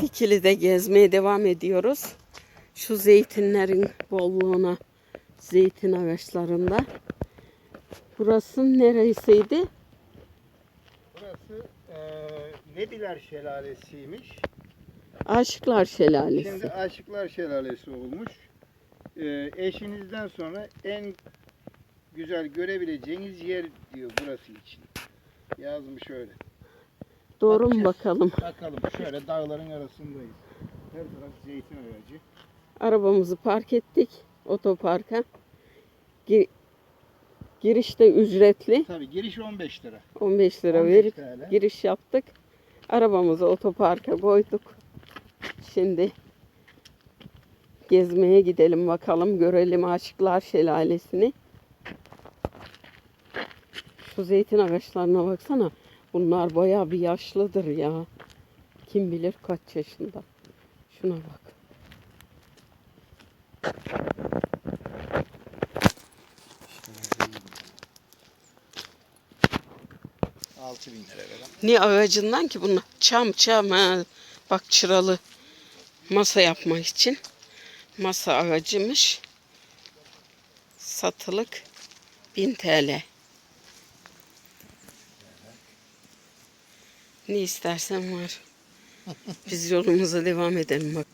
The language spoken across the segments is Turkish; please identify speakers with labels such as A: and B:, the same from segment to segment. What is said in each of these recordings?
A: Dikili'de gezmeye devam ediyoruz. Şu zeytinlerin bolluğuna, zeytin ağaçlarında. Burası neresiydi?
B: Burası eee Nediler Şelalesi'ymiş.
A: Aşıklar Şelalesi.
B: Şimdi Aşıklar Şelalesi olmuş. Eee, eşinizden sonra en güzel görebileceğiniz yer diyor burası için. Yazmış öyle.
A: Doğru mu bakalım?
B: Bakalım şöyle dağların arasındayız. Her taraf zeytin ağacı.
A: Arabamızı park ettik otoparka. Gi- girişte ücretli.
B: Tabii giriş 15 lira.
A: 15 lira
B: 15
A: verip
B: TL.
A: giriş yaptık. Arabamızı otoparka koyduk. Şimdi gezmeye gidelim bakalım. Görelim Aşıklar Şelalesi'ni. Şu zeytin ağaçlarına baksana. Bunlar bayağı bir yaşlıdır ya. Kim bilir kaç yaşında. Şuna bak.
B: 6000 lira veren.
A: Ne ağacından ki bunlar? Çam çam ha. Bak çıralı masa yapmak için. Masa ağacıymış. Satılık 1000 TL. Ne istersen var. Biz yolumuza devam edelim bak.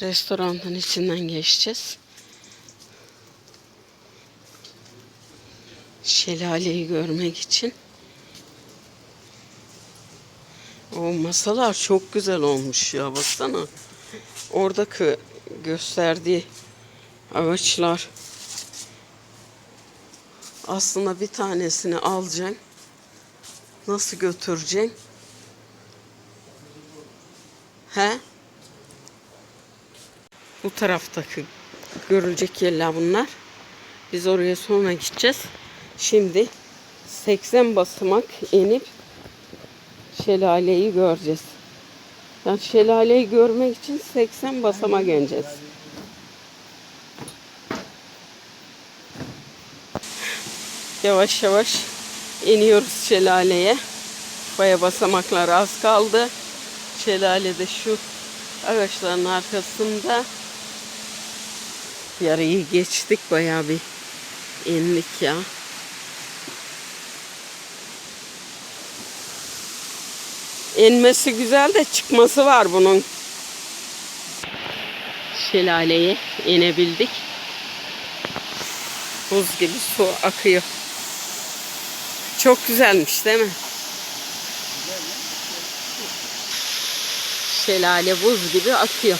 A: Restoranın içinden geçeceğiz. Şelaleyi görmek için. O masalar çok güzel olmuş ya baksana. Oradaki gösterdiği ağaçlar. Aslında bir tanesini alacaksın. Nasıl götüreceksin? He? Bu taraftaki görülecek yerler bunlar. Biz oraya sonra gideceğiz. Şimdi 80 basamak inip şelaleyi göreceğiz. Yani şelaleyi görmek için 80 basamak ineceğiz. Yavaş yavaş iniyoruz şelaleye. Baya basamaklar az kaldı. Şelalede şu ağaçların arkasında yarıyı geçtik bayağı bir indik ya. İnmesi güzel de çıkması var bunun. Şelaleye inebildik. Buz gibi su akıyor. Çok güzelmiş değil mi? Şelale buz gibi akıyor.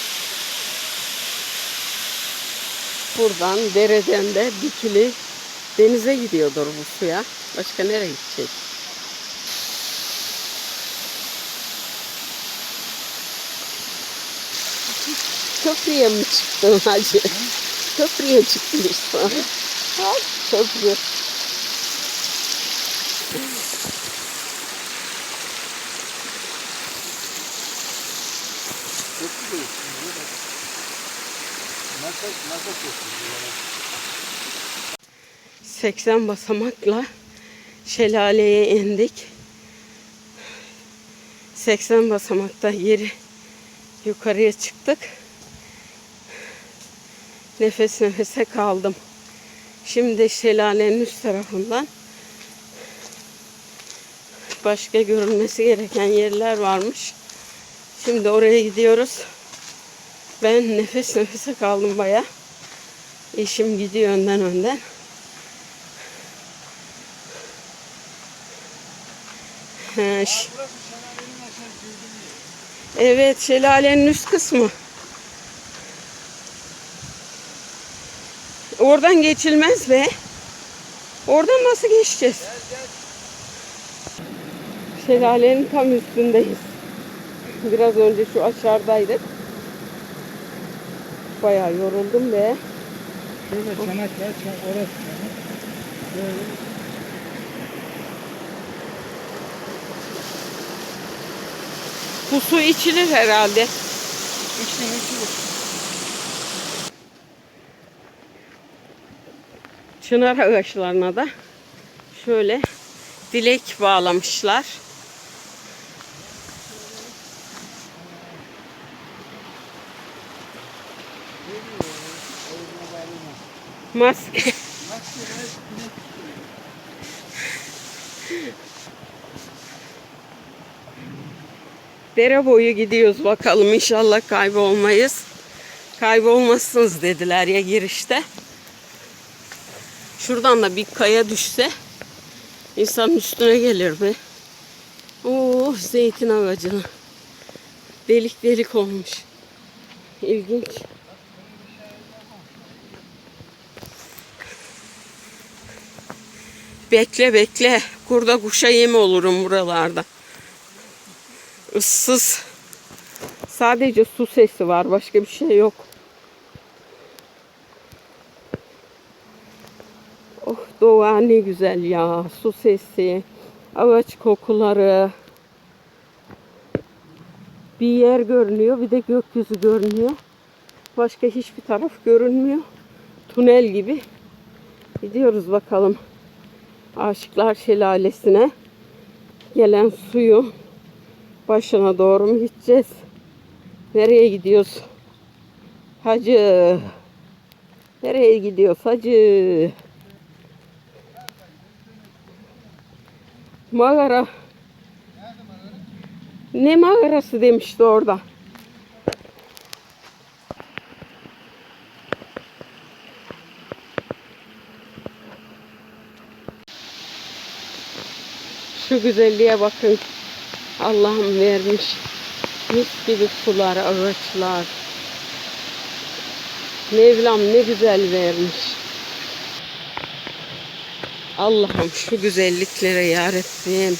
A: Buradan dereden de dikili denize gidiyordur bu suya. Başka nereye gidecek? Köprüye mi çıktın hacı? Köprüye çıkmışsın. Ha, köprü. 80 basamakla şelaleye indik. 80 basamakta yeri yukarıya çıktık. Nefes nefese kaldım. Şimdi şelalenin üst tarafından başka görülmesi gereken yerler varmış. Şimdi oraya gidiyoruz. Ben nefes nefese kaldım baya. Eşim gidiyor önden önden. Evet, şelalenin üst kısmı. Oradan geçilmez be. Oradan nasıl geçeceğiz? Şelalenin tam üstündeyiz. Biraz önce şu aşağıdaydık. Bayağı yoruldum be.
B: Şurada çanak var, çanak, orası çanak. Böyle
A: Bu su içilir herhalde.
B: içine içilir.
A: Çınar ağaçlarına da şöyle dilek bağlamışlar. Maske. Dere boyu gidiyoruz bakalım inşallah kaybolmayız. Kaybolmazsınız dediler ya girişte. Şuradan da bir kaya düşse insanın üstüne gelir be. Oo zeytin ağacına. Delik delik olmuş. İlginç. Bekle bekle. Kurda kuşa yem olurum buralarda. Issız. Sadece su sesi var. Başka bir şey yok. Oh doğa ne güzel ya. Su sesi. Ağaç kokuları. Bir yer görünüyor. Bir de gökyüzü görünüyor. Başka hiçbir taraf görünmüyor. Tünel gibi. Gidiyoruz bakalım. Aşıklar Şelalesi'ne gelen suyu başına doğru mu gideceğiz? Nereye gidiyoruz? Hacı. Nereye gidiyoruz hacı? Mağara. Ne mağarası demişti orada. Şu güzelliğe bakın. Allah'ım vermiş. Mis gibi sular, ağaçlar. Mevlam ne güzel vermiş. Allah'ım şu güzelliklere ya Rabbim.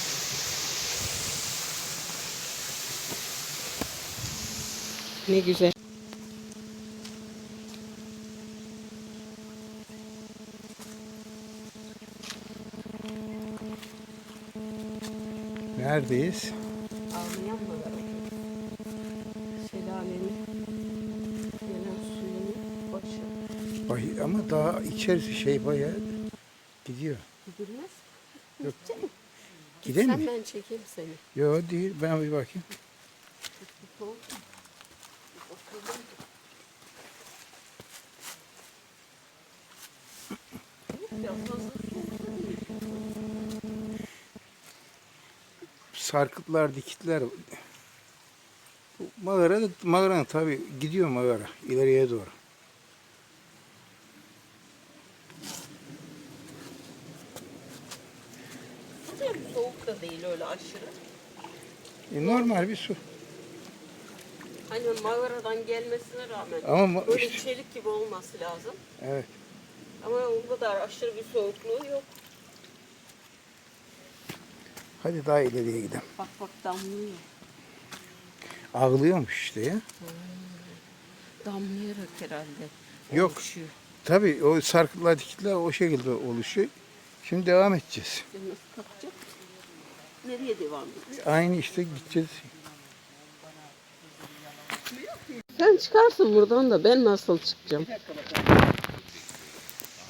A: Ne güzel.
B: Neredeyiz?
A: Ağlayan? Şelalenin gelen suyun başı.
B: Ay, ama daha içerisi şey bayağı gidiyor.
A: Gidilmez.
B: Yok.
A: Gidecek.
B: Gidelim
A: Sen
B: mi?
A: ben çekeyim seni.
B: Yok değil. Ben bir bakayım. Sarkıtlar, dikitler. Bu mağara mağaranın tabii gidiyor mağara ileriye doğru.
A: Bu da soğuk da değil öyle aşırı.
B: E, normal bir su.
A: Hani mağaradan gelmesine rağmen
B: Ama ma-
A: böyle
B: işte-
A: çelik gibi olması lazım.
B: Evet.
A: Ama o kadar aşırı bir soğukluğu yok.
B: Hadi daha ileriye gidelim.
A: Bak bak damlıyor.
B: Ağlıyormuş işte ya.
A: Damlayarak herhalde
B: Yok.
A: oluşuyor.
B: Tabii o sarkıtlar, dikitler o şekilde oluşuyor. Şimdi devam edeceğiz.
A: Ya Nasıl takacak? Nereye devam edecek?
B: Aynı işte gideceğiz.
A: Sen çıkarsın buradan da ben nasıl çıkacağım?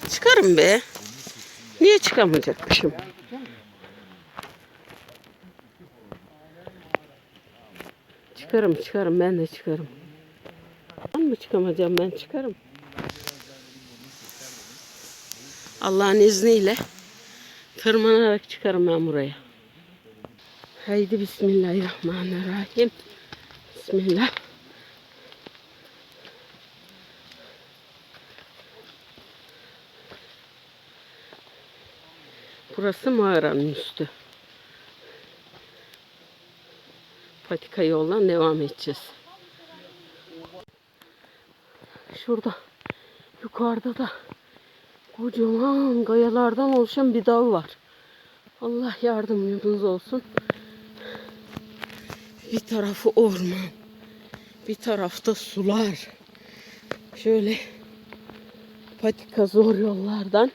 A: Çıkarım be. Niye çıkamayacakmışım? Çıkarım çıkarım ben de çıkarım. Ben mi çıkamayacağım ben çıkarım. Allah'ın izniyle tırmanarak çıkarım ben buraya. Haydi Bismillahirrahmanirrahim. Bismillah. Burası mağaranın üstü. Patika yoldan devam edeceğiz. Şurada yukarıda da kocaman kayalardan oluşan bir dağ var. Allah yardımcımız olsun. Bir tarafı orman. Bir tarafta sular. Şöyle patika zor yollardan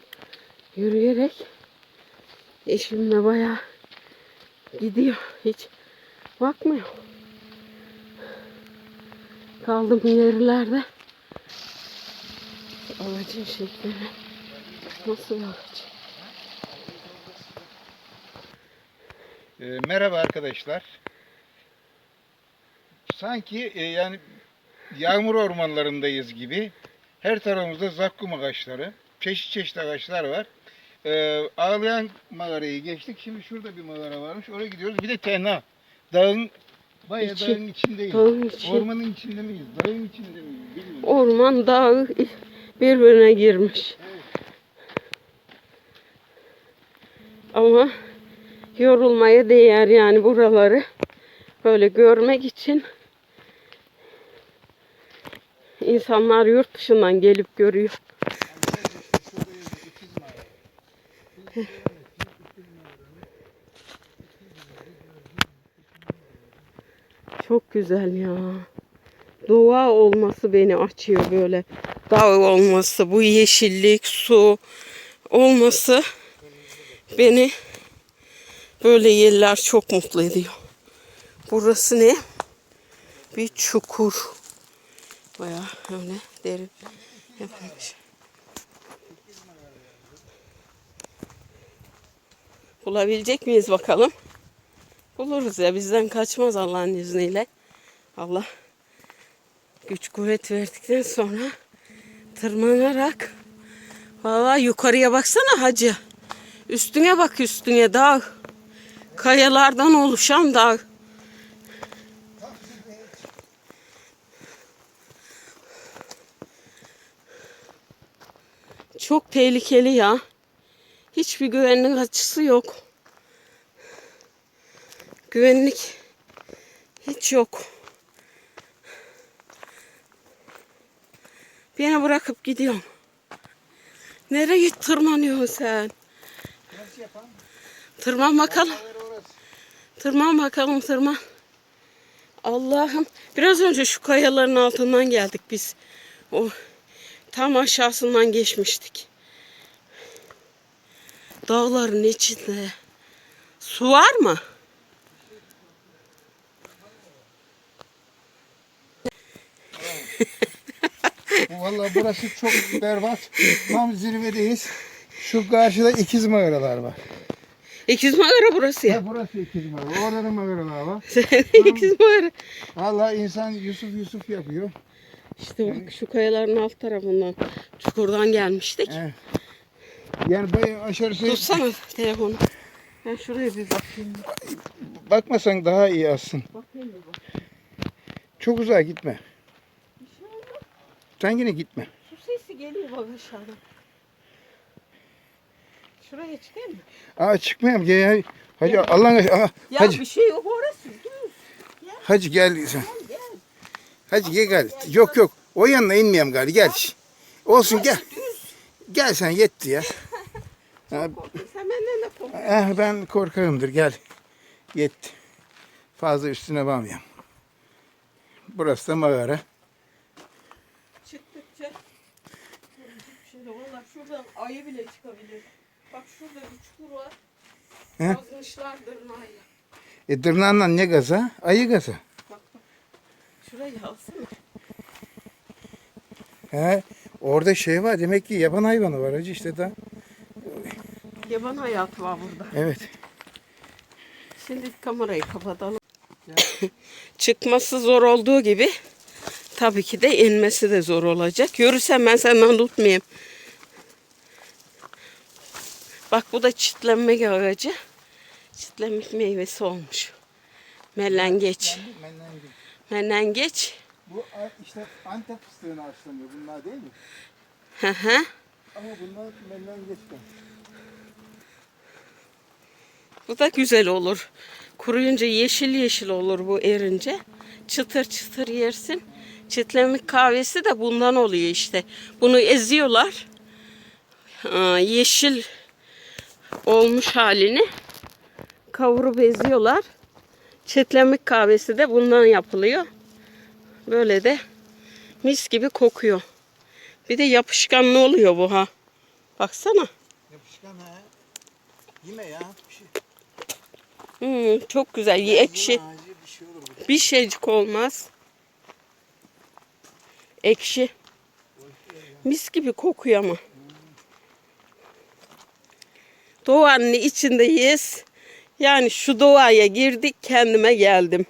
A: yürüyerek eşimle bayağı gidiyor. Hiç bakmıyor. Kaldım yerlerde ağacın şeklini Nasıl ağaç?
B: Ee, merhaba arkadaşlar. Sanki e, yani yağmur ormanlarındayız gibi. Her tarafımızda zakkum ağaçları, çeşit çeşit ağaçlar var. Ee, ağlayan mağarayı geçtik. Şimdi şurada bir mağara varmış. Oraya gidiyoruz. Bir de tenha. Dağın bayağı
A: İçi-
B: dağın içindeyiz.
A: dağın içi.
B: Ormanın içinde miyiz? Dağın içinde miyiz? Bilmiyorum.
A: Orman dağı birbirine girmiş. Ama yorulmaya değer yani buraları böyle görmek için insanlar yurt dışından gelip görüyor. Çok güzel ya. Doğa olması beni açıyor böyle. Dağ olması, bu yeşillik, su olması beni böyle yerler çok mutlu ediyor. Burası ne? Bir çukur. Bayağı öyle derin yapılmış. Bulabilecek miyiz bakalım? Buluruz ya bizden kaçmaz Allah'ın izniyle. Allah güç kuvvet verdikten sonra tırmanarak Vallahi yukarıya baksana hacı. Üstüne bak üstüne dağ. Kayalardan oluşan dağ. Çok tehlikeli ya. Hiçbir güvenlik açısı yok. Güvenlik hiç yok. Beni bırakıp gidiyorum. Nereye tırmanıyorsun sen? Tırman bakalım. Tırman bakalım tırman. Allah'ım. Biraz önce şu kayaların altından geldik biz. O tam aşağısından geçmiştik. Dağların içinde. Su var mı?
B: Vallahi burası çok berbat. Tam zirvedeyiz. Şu karşıda ikiz mağaralar var.
A: İkiz mağara burası ya.
B: Ya burası ikiz mağara. Orada mağaralar var.
A: İkiz mağara.
B: Vallahi insan Yusuf Yusuf yapıyor.
A: İşte bak şu kayaların alt tarafından çukurdan gelmiştik.
B: Evet. Yani bayağı aşağısı
A: Tutsana telefonu. Ben şuraya bir bakayım.
B: bakmasan daha iyi aslında.
A: Bakayım bir bak.
B: Çok uzağa gitme.
A: Şey olmaz.
B: Sen yine gitme.
A: Su sesi geliyor bak aşağıdan. Şuraya çıkayım mı?
B: Aa çıkmayayım. Gel. Hacı Allah'ın
A: Ya
B: Hacı,
A: bir şey yok orası. Düz.
B: hacı gel sen. Hacı gel gel. Yok yok. O yanına inmeyeyim gari. Gel. Olsun gel. Gel sen yetti ya. Ha.
A: Sen benden de
B: eh, ben korkarımdır. Gel. Yetti. Fazla üstüne bakmayayım. Burası da mağara.
A: Çıktıkça. Şimdi valla şuradan ayı bile çıkabilir. Bak şurada bir çukur var.
B: He?
A: Kazmışlar dırnağıyla.
B: E tırnağınla ne gaza? Ayı gaza.
A: Alsana.
B: He, orada şey var. Demek ki yaban hayvanı var hacı işte da.
A: Yaban hayatı var burada.
B: Evet.
A: Şimdi kamerayı kapatalım. Çıkması zor olduğu gibi tabii ki de inmesi de zor olacak. Yürüsem ben senden tutmayayım. Bak bu da çitlenmek ağacı. Çitlenmek meyvesi olmuş. Mellengeç. Mellengeç.
B: Bu işte Antep fıstığını ağaçlanıyor. Bunlar değil mi?
A: Hı hı.
B: Ama bunlar mellengeçten.
A: Bu da güzel olur. Kuruyunca yeşil yeşil olur bu erince. Çıtır çıtır yersin. Çitlemik kahvesi de bundan oluyor işte. Bunu eziyorlar. Aa, yeşil olmuş halini kavurup eziyorlar. Çitlemik kahvesi de bundan yapılıyor. Böyle de mis gibi kokuyor. Bir de yapışkanlı oluyor bu ha. Baksana.
B: Yapışkan ha. Yeme ya. Bir şey.
A: Hmm, çok güzel. Ye- Ekşi.
B: Bir şey olur. bu.
A: Bir şeycik olmaz. Ekşi. Mis gibi kokuyor ama. Doğanın içindeyiz. Yani şu doğaya girdik kendime geldim.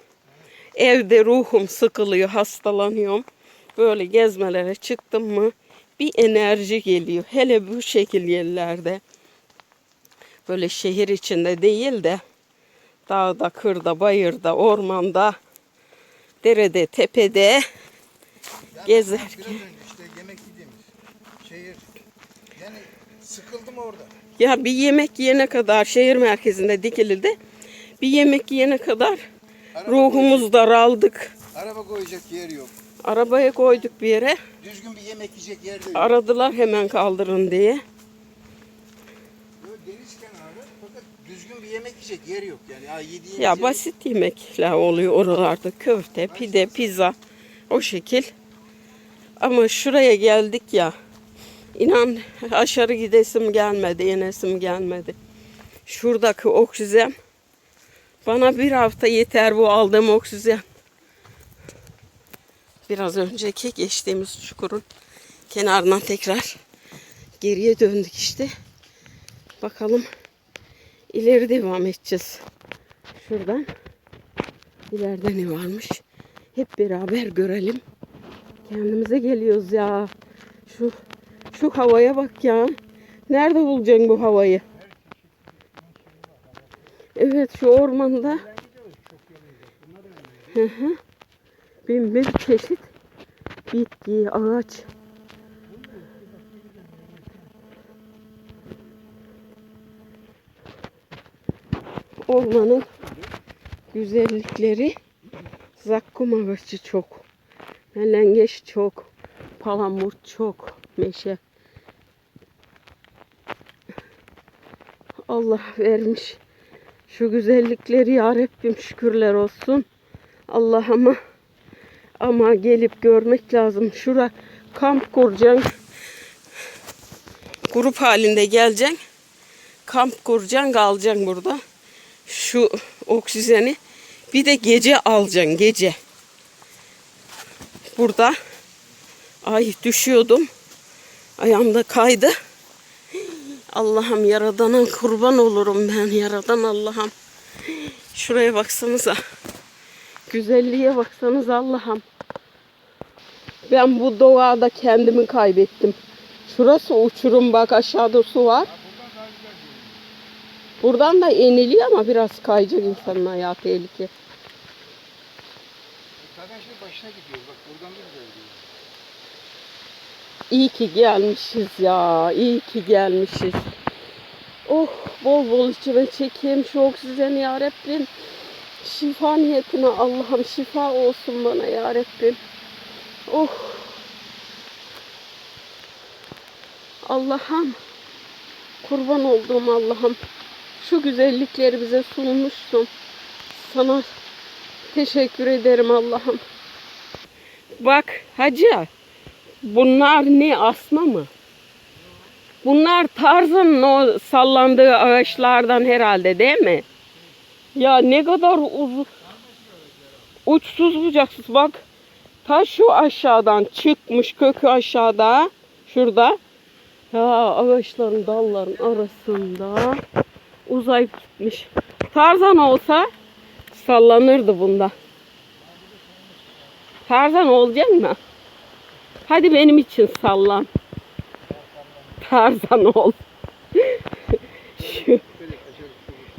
A: Evde ruhum sıkılıyor, hastalanıyorum. Böyle gezmelere çıktım mı bir enerji geliyor. Hele bu şekil yerlerde. Böyle şehir içinde değil de dağda, kırda, bayırda, ormanda, derede, tepede gezerken.
B: Biraz önce işte yemek yediğimiz şehir. Yani sıkıldım orada.
A: Ya bir yemek yiyene kadar şehir merkezinde Dikili'de bir yemek yiyene kadar
B: Araba
A: ruhumuz daraldık.
B: Araba koyacak yer yok.
A: Arabaya koyduk bir yere.
B: Düzgün bir yemek yiyecek yer de yok.
A: Aradılar hemen kaldırın diye.
B: Böyle deniz kenarı fakat düzgün bir yemek yiyecek yer yok yani. Ya yediğimiz
A: Ya basit yemekler oluyor oralarda. Köfte, pide, pizza o şekil. Ama şuraya geldik ya. İnan aşağı gidesim gelmedi, inesim gelmedi. Şuradaki oksijen bana bir hafta yeter bu aldığım oksijen. Biraz önceki geçtiğimiz çukurun kenarından tekrar geriye döndük işte. Bakalım ileri devam edeceğiz. Şuradan ileride ne varmış? Hep beraber görelim. Kendimize geliyoruz ya. Şu şu havaya bak ya. Nerede bulacaksın bu havayı? Evet şu ormanda. Hı hı. Bin bir çeşit bitki, ağaç. Ormanın güzellikleri zakkum ağacı çok. Melengeç çok. Palamut çok. Meşe. Allah vermiş. Şu güzellikleri ya Rabbim şükürler olsun. Allah'ıma ama gelip görmek lazım. Şura kamp kuracaksın. Grup halinde geleceksin. Kamp kuracaksın, kalacaksın burada. Şu oksijeni bir de gece alacaksın gece. Burada ay düşüyordum. Ayağımda kaydı. Allah'ım yaradana kurban olurum ben yaradan Allah'ım. Şuraya baksanıza. Güzelliğe baksanıza Allah'ım. Ben bu doğada kendimi kaybettim. Şurası uçurum bak aşağıda su var. Buradan da iniliyor ama biraz kayacak insanın ayağı tehlike.
B: Zaten şimdi başına gidiyor. Bak buradan da gidiyor.
A: İyi ki gelmişiz ya. iyi ki gelmişiz. Oh bol bol içime çekeyim şu oksijeni ya Rabbim. Şifa niyetine Allah'ım şifa olsun bana ya Rabbim. Oh. Allah'ım. Kurban olduğum Allah'ım. Şu güzellikleri bize sunmuşsun. Sana teşekkür ederim Allah'ım. Bak hacı. Bunlar ne asma mı? Bunlar Tarzan'ın o sallandığı ağaçlardan herhalde değil mi? Ya ne kadar uzun. Uçsuz bucaksız bak. Ta şu aşağıdan çıkmış kökü aşağıda. Şurada. Ya ağaçların dalların arasında uzayıp gitmiş. Tarzan olsa sallanırdı bunda. Tarzan olacak mı? Hadi benim için sallan. Tarzan ol. Şu,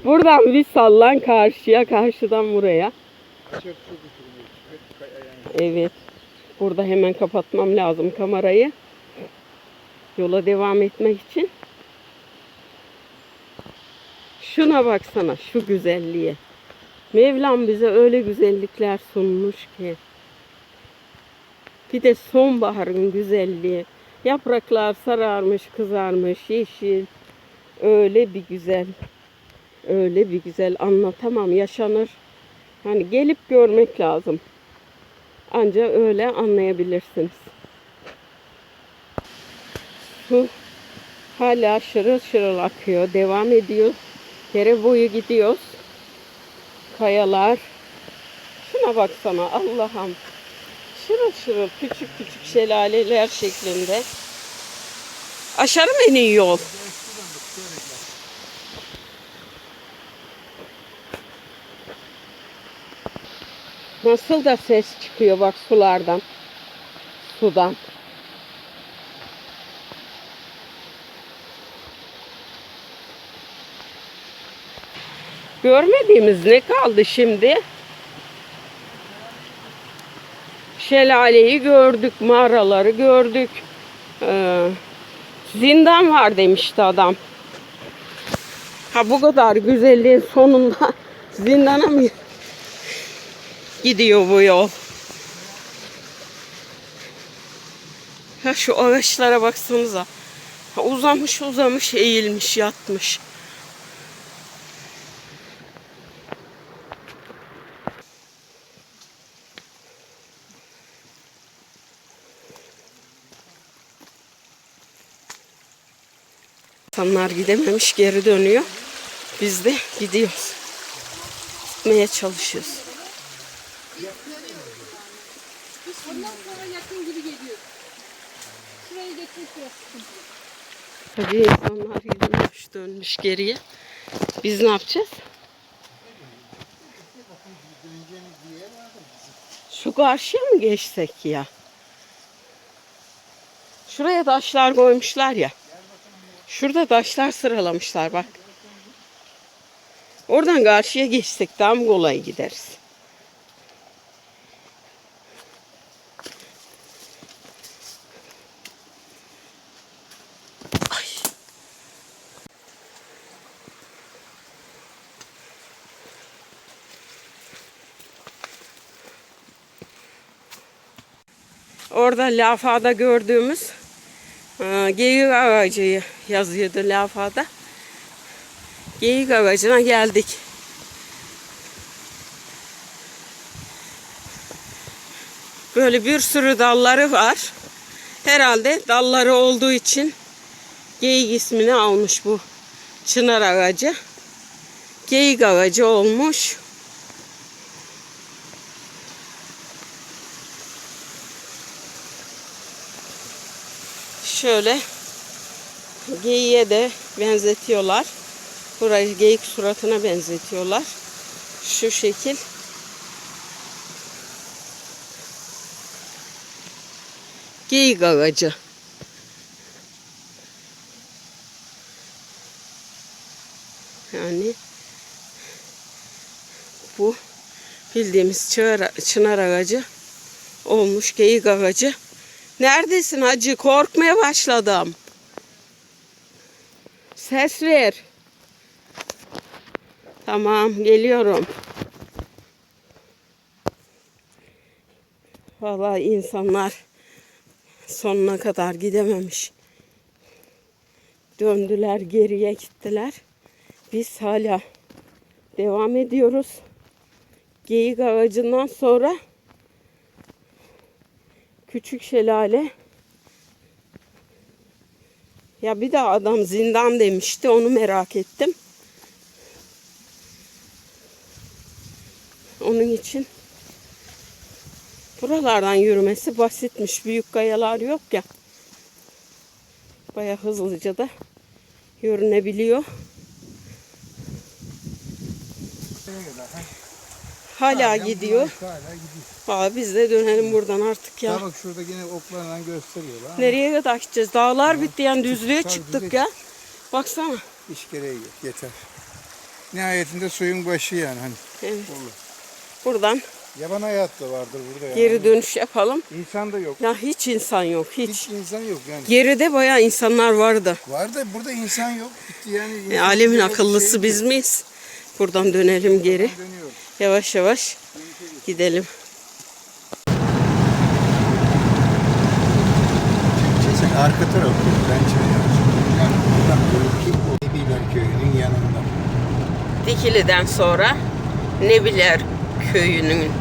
A: buradan bir sallan karşıya, karşıdan buraya. Evet. Burada hemen kapatmam lazım kamerayı. Yola devam etmek için. Şuna baksana şu güzelliğe. Mevlam bize öyle güzellikler sunmuş ki. Bir de sonbaharın güzelliği. Yapraklar sararmış, kızarmış, yeşil. Öyle bir güzel. Öyle bir güzel anlatamam, yaşanır. Hani gelip görmek lazım. Anca öyle anlayabilirsiniz. Su hala şırıl şırıl akıyor. Devam ediyor. Dere boyu gidiyoruz. Kayalar. Şuna baksana Allah'ım şırıl şırıl küçük küçük şelaleler şeklinde. Aşağı mı iniyor yol? Nasıl da ses çıkıyor bak sulardan. Sudan. Görmediğimiz ne kaldı şimdi? Şelaleyi gördük, mağaraları gördük. Ee, zindan var demişti adam. Ha bu kadar güzelliğin sonunda zindana mı gidiyor bu yol? Ha şu ağaçlara baksanıza. Ha, uzamış uzamış eğilmiş yatmış. İnsanlar gidememiş geri dönüyor. Biz de gidiyoruz. Gitmeye çalışıyoruz.
C: Ondan sonra yakın gibi geliyor. Biraz sıkıntı.
A: Hadi insanlar gidiyormuş dönmüş geriye. Biz ne yapacağız? Şu karşıya mı geçsek ya? Şuraya taşlar koymuşlar ya. Şurada taşlar sıralamışlar bak. Oradan karşıya geçsek mı kolay gideriz? Ay. Orada lafada gördüğümüz geyik ağacı yazıyordu lafada. Geyik ağacına geldik. Böyle bir sürü dalları var. Herhalde dalları olduğu için geyik ismini almış bu çınar ağacı. Geyik ağacı olmuş. Şöyle geyiğe de benzetiyorlar. Burayı geyik suratına benzetiyorlar. Şu şekil. Geyik ağacı. Yani bu bildiğimiz çınar, çınar ağacı olmuş geyik ağacı. Neredesin hacı? Korkmaya başladım. Ses ver. Tamam geliyorum. Vallahi insanlar sonuna kadar gidememiş. Döndüler geriye gittiler. Biz hala devam ediyoruz. Geyik ağacından sonra küçük şelale. Ya bir de adam zindan demişti. Onu merak ettim. Onun için buralardan yürümesi basitmiş. Büyük kayalar yok ya. Baya hızlıca da yürünebiliyor. Hala gidiyor.
B: Hala gidiyor.
A: Aa, biz de dönelim buradan artık ya.
B: Ya bak şurada yine oklarla gösteriyorlar.
A: Nereye kadar gideceğiz? Dağlar bitti yani düzlüğe
B: Tabii,
A: çıktık
B: düzlüğe
A: ya. Baksana.
B: İş gereği yok. Yeter. Nihayetinde suyun başı yani. Hani
A: Evet.
B: olur.
A: Buradan
B: Yaban hayat da vardır burada yani.
A: geri dönüş yapalım.
B: İnsan da yok.
A: Ya hiç insan yok hiç.
B: Hiç insan yok yani.
A: Geride bayağı insanlar vardı.
B: Var da burada insan yok. Gitti yani.
A: E, alemin akıllısı
B: şey
A: biz miyiz? Buradan dönelim geri. Yavaş yavaş gidelim.
B: Arka tarafı ben Yani buradan ki o Ebiler köyünün yanında.
A: Dikili'den sonra Nebiler köyünün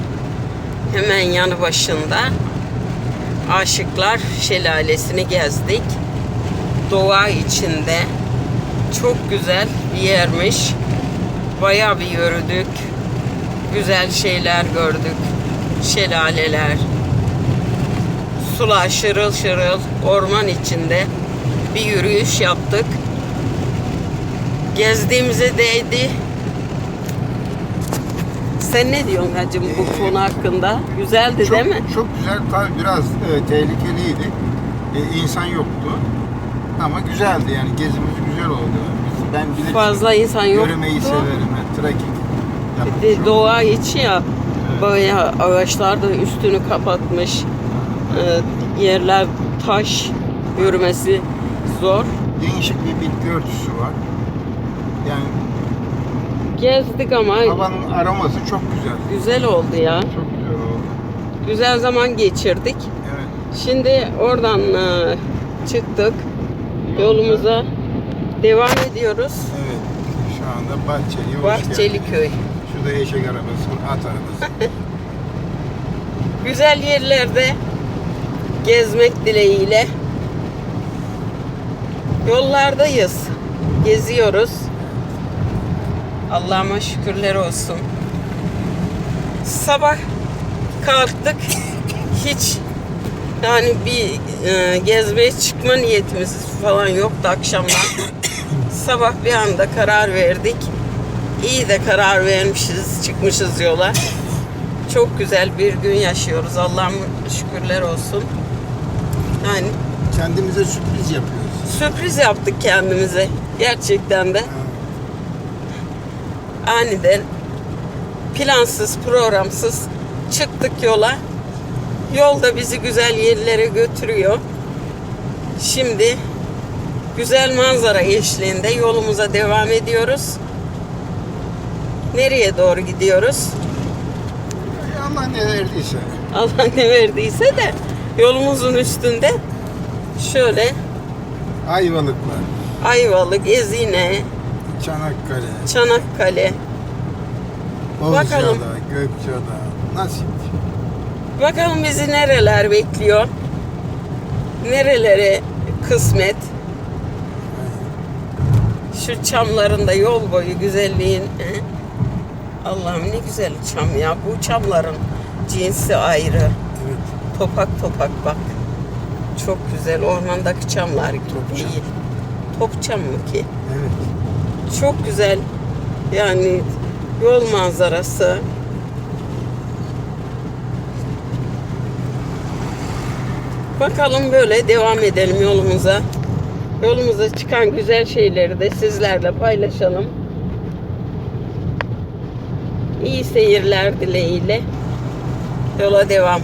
A: hemen yanı başında Aşıklar Şelalesi'ni gezdik. Doğa içinde çok güzel bir yermiş. Bayağı bir yürüdük. Güzel şeyler gördük. Şelaleler. Sular şırıl şırıl orman içinde bir yürüyüş yaptık. Gezdiğimize değdi. Sen ne diyorsun hacım bu
B: Ee,
A: konu hakkında? Güzeldi
B: Çok,
A: değil mi?
B: çok güzel. Tabii biraz e, tehlikeliydi. E, insan yoktu. Ama güzeldi yani gezimiz güzel oldu. Biz- Ben bilirim.
A: Fazla insan yoktu.
B: Görmeyi severim. Ben trekking
A: Bir de doğa içi ya.
B: Evet.
A: Bayağı ağaçlar da üstünü kapatmış. Ee, yerler taş. Yürümesi zor.
B: Değişik bir bitki örtüsü var. Yani
A: Gezdik ama
B: havanın aroması çok güzel.
A: güzel oldu ya.
B: Çok güzel oldu.
A: Güzel zaman geçirdik.
B: Evet.
A: Şimdi oradan e, çıktık. Yolumuza devam ediyoruz.
B: Evet. Şu anda Bahçeli.
A: Bahçeli köy.
B: Şurada eşek arabası, at arabası.
A: Güzel yerlerde gezmek dileğiyle yollardayız. Geziyoruz. Allah'ıma şükürler olsun. Sabah kalktık. Hiç yani bir e, gezmeye çıkma niyetimiz falan yoktu akşamdan. Sabah bir anda karar verdik. İyi de karar vermişiz, çıkmışız yola. Çok güzel bir gün yaşıyoruz. Allah'ım şükürler olsun. Yani
B: Kendimize sürpriz yapıyoruz.
A: sürpriz yaptık kendimize. Gerçekten de aniden plansız, programsız çıktık yola. Yolda bizi güzel yerlere götürüyor. Şimdi güzel manzara eşliğinde yolumuza devam ediyoruz. Nereye doğru gidiyoruz?
B: Allah ne verdiyse.
A: Allah ne verdiyse de yolumuzun üstünde şöyle
B: Ayvalıklar,
A: Ayvalık, Ezine,
B: Çanakkale,
A: Çanakkale. Bakalım.
B: Bozcaada, Gökçeada, nasip.
A: Bakalım bizi nereler bekliyor? Nerelere kısmet? Şu çamlarında yol boyu güzelliğin. Allah'ım ne güzel çam ya. Bu çamların cinsi ayrı. Topak topak bak. Çok güzel. Ormandaki çamlar gibi
B: Topçam.
A: değil. Topçam mı ki?
B: Evet.
A: Çok güzel. Yani yol manzarası. Bakalım böyle devam edelim yolumuza. Yolumuza çıkan güzel şeyleri de sizlerle paylaşalım. İyi seyirler dileğiyle. Yola devam.